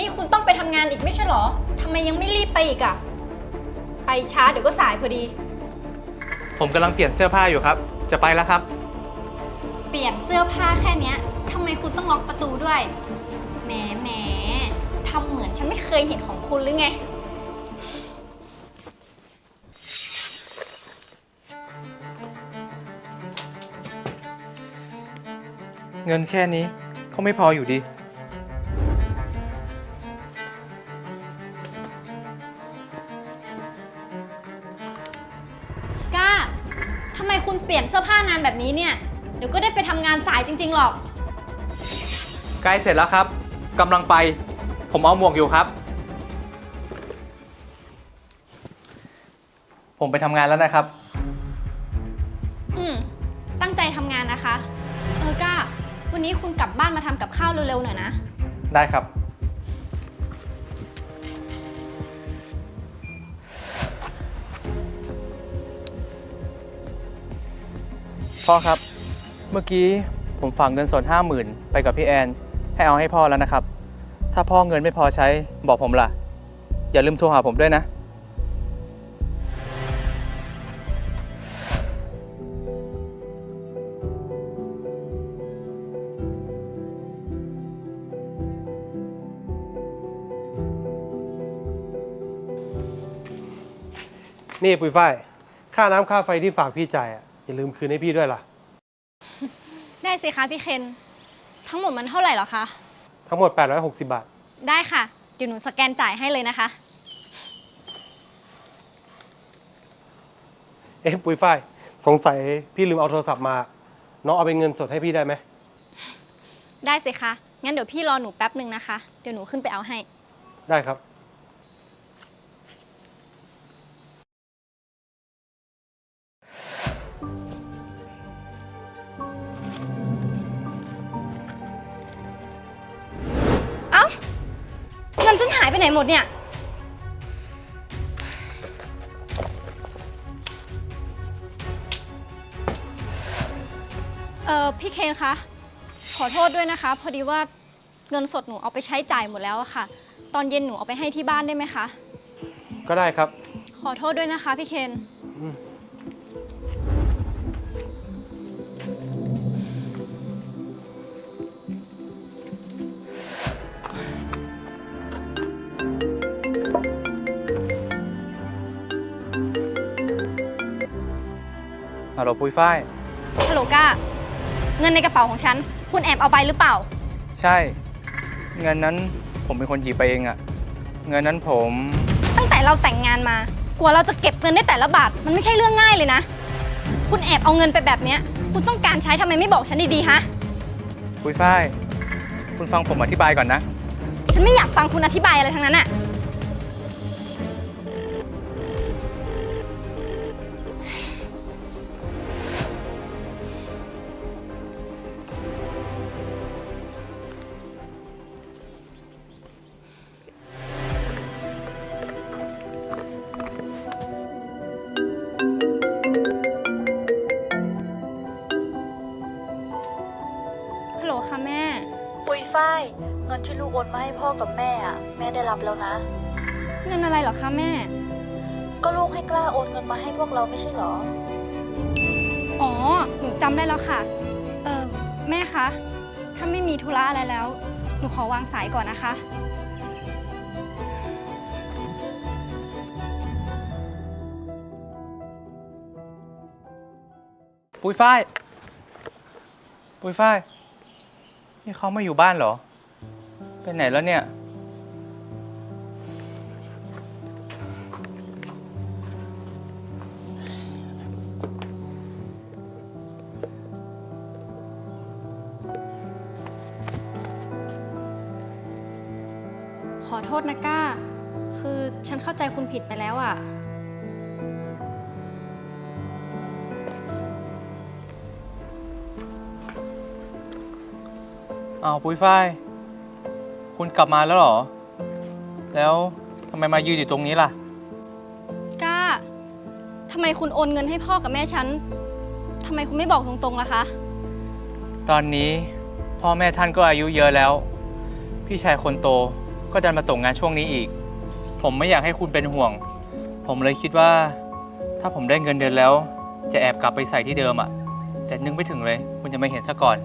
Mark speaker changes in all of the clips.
Speaker 1: นี้คุณต้องไปทำงานอีกไม่ใช่เหรอทำไมยังไม่รีบไปอีกอะไปช้าเดี๋ยวก็สายพอดี
Speaker 2: ผมกำลังเปลี่ยนเสื้อผ้าอยู่ครับ จะไปแล้วครับ
Speaker 1: เปลี่ยนเสื้อผ้าแค่เนี้ยทำไมคุณต้องล็อกประตูด้วย แหมแหมทำเหมือนฉันไม่เคยเห็นของคุณหรือไง
Speaker 2: เงินแค่นี้ก็ไม่พออยู่ดี
Speaker 1: ไมคุณเปลี่ยนเสื้อผ้านานแบบนี้เนี่ย เดี๋ยวก็ได้ไปทำงานสายจริง ๆ หรอก
Speaker 2: ใกล้เสร็จแล้วครับกำลังไป ผมเอาหมวกอยู่ครับ ผมไปทำงานแล้วนะครับ
Speaker 1: อืม ตั้งใจทำงานนะคะ เออก้า วันนี้คุณกลับบ้านมาทำกับข้าวเร็วๆหน่อยนะ
Speaker 2: ได้ครับ พ่อครับ เมื่อกี้ผมฝากเงินสดห้าหมื่นไปกับพี่แอน ให้เอาให้พ่อแล้วนะครับ ถ้าพ่อเงินไม่พอใช้บอกผมล่ะ อย่าลืมโทรหาผมด้วยนะ
Speaker 3: นี่ปุยฝ้าย ค่าน้ำค่าไฟที่ฝากพี่จ่ายอะ อย่าลืมคืนให้พี่ด้วยล่ะ
Speaker 1: ได้สิคะพี่เคน ทั้งหมดมันเท่าไหร่เหรอคะ
Speaker 3: ทั้งหมด 860 บาท
Speaker 1: ได้ค่ะ เดี๋ยวหนูสแกนจ่ายให้เลยนะคะ
Speaker 3: เอ๊ะปุยฝ้ายสงสัยพี่ลืมเอาโทรศัพท์มา น้องเอาเป็นเงินสดให้พี่ได้ไหม
Speaker 1: ได้สิคะ งั้นเดี๋ยวพี่รอหนูแป๊บหนึ่งนะคะ เดี๋ยวหนูขึ้นไปเอาให้
Speaker 3: ได้ครับ
Speaker 1: ไปไหนหมดเนี่ย เออพี่เคนคะ ขอโทษด้วยนะคะ พอดีว่าเงินสดหนูเอาไปใช้จ่ายหมดแล้วอะค่ะ ตอนเย็นหนูเอาไปให้ที่บ้านได้ไหมคะ
Speaker 3: ก็ได้ครับ
Speaker 1: ขอโทษด้วยนะคะพี่เคน
Speaker 2: ฮัลโหลปุยฝ้าย
Speaker 1: ฮัลโหลก้า เงินในกระเป๋าของฉัน คุณแอบเอาไปหรือเปล่า
Speaker 2: ใช่ เงินนั้นผมเป็นคนหยิบไปเองอะเงินนั้นผม
Speaker 1: ตั้งแต่เราแต่งงานมากว่าเราจะเก็บเงินได้แต่ละบาท มันไม่ใช่เรื่องง่ายเลยนะ คุณแอบเอาเงินไปแบบเนี้ย คุณต้องการใช้ทำไมไม่บอกฉันดีๆฮะ
Speaker 2: ปุยฝ้าย คุณฟังผมอธิบายก่อนนะ
Speaker 1: ฉันไม่อยากฟังคุณอธิบายอะไรทั้งนั้นอะ
Speaker 4: กโอนมาให้พ่อกับแม่อะแม่ได้รับแล้วนะ
Speaker 1: เงินอะไรเหรอคะแม่
Speaker 4: ก็ลูกให้กล้าโอนเงินมาให้พวกเราไม่ใช่เหรอ
Speaker 1: อ๋อ หนูจำได้แล้วค่ะ เออแม่คะ ถ้าไม่มีธุระอะไรแล้ว หนูขอวางสายก่อนนะคะ
Speaker 2: ปุยฝ้าย ปุยฝ้าย นี่เขาไม่อยู่บ้านเหรอ ไปไหนแล้วเนี่ย
Speaker 1: ขอโทษนะก้า คือฉันเข้าใจคุณผิดไปแล้วอะ่ะ
Speaker 2: อ้าวปุยฝ้าย คุณกลับมาแล้วเหรอ แล้วทำไมมายืนอยู่ตรงนี้ล่ะ
Speaker 1: ก้าทำไมคุณโอนเงินให้พ่อกับแม่ฉันทำไมคุณไม่บอกตรงๆล่ะคะ
Speaker 2: ตอนนี้พ่อแม่ท่านก็อายุเยอะแล้ว พี่ชายคนโตก็ดันมาตกงานช่วงนี้อีก ผมไม่อยากให้คุณเป็นห่วง ผมเลยคิดว่า ถ้าผมได้เงินเดือนแล้ว จะแอบกลับไปใส่ที่เดิมอะแต่นึกไม่ถึงเลย คุณจะไม่เห็นซะก่อน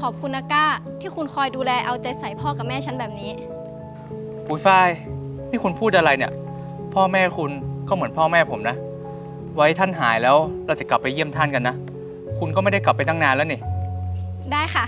Speaker 1: ขอบคุณนะก้า ที่คุณคอยดูแลเอาใจใส่พ่อกับแม่ฉันแบบนี้
Speaker 2: ปุ้ยฝ้าย นี่คุณพูดอะไรเนี่ย พ่อแม่คุณก็เหมือนพ่อแม่ผมนะ ไว้ท่านหายแล้วเราจะกลับไปเยี่ยมท่านกันนะ คุณก็ไม่ได้กลับไปตั้งนานแล้วนี่
Speaker 1: ได้ค่ะ